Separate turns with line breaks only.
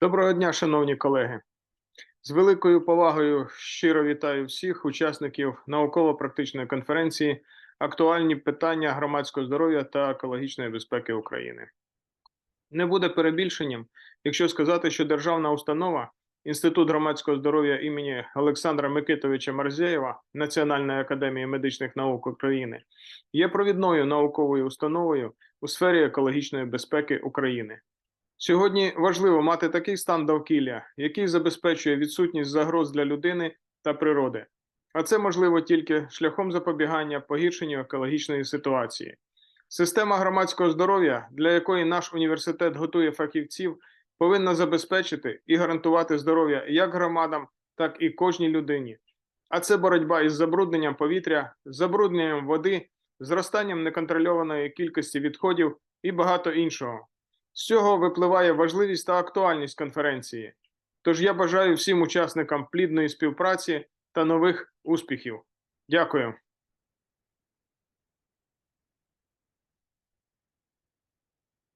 Доброго дня, шановні колеги. З великою повагою щиро вітаю всіх учасників науково-практичної конференції Актуальні питання громадського здоров'я та екологічної безпеки України. Не буде перебільшенням, якщо сказати, що державна установа Інститут громадського здоров'я імені Олександра Микитовича Марзєєва Національної академії медичних наук України є провідною науковою установою у сфері екологічної безпеки України. Сьогодні важливо мати такий стан довкілля, який забезпечує відсутність загроз для людини та природи. А це можливо тільки шляхом запобігання погіршенню екологічної ситуації. Система громадського здоров'я, для якої наш університет готує фахівців, повинна забезпечити і гарантувати здоров'я як громадам, так і кожній людині. А це боротьба із забрудненням повітря, забрудненням води, зростанням неконтрольованої кількості відходів і багато іншого. З цього випливає важливість та актуальність конференції. Тож я бажаю всім учасникам плідної співпраці та нових успіхів. Дякую.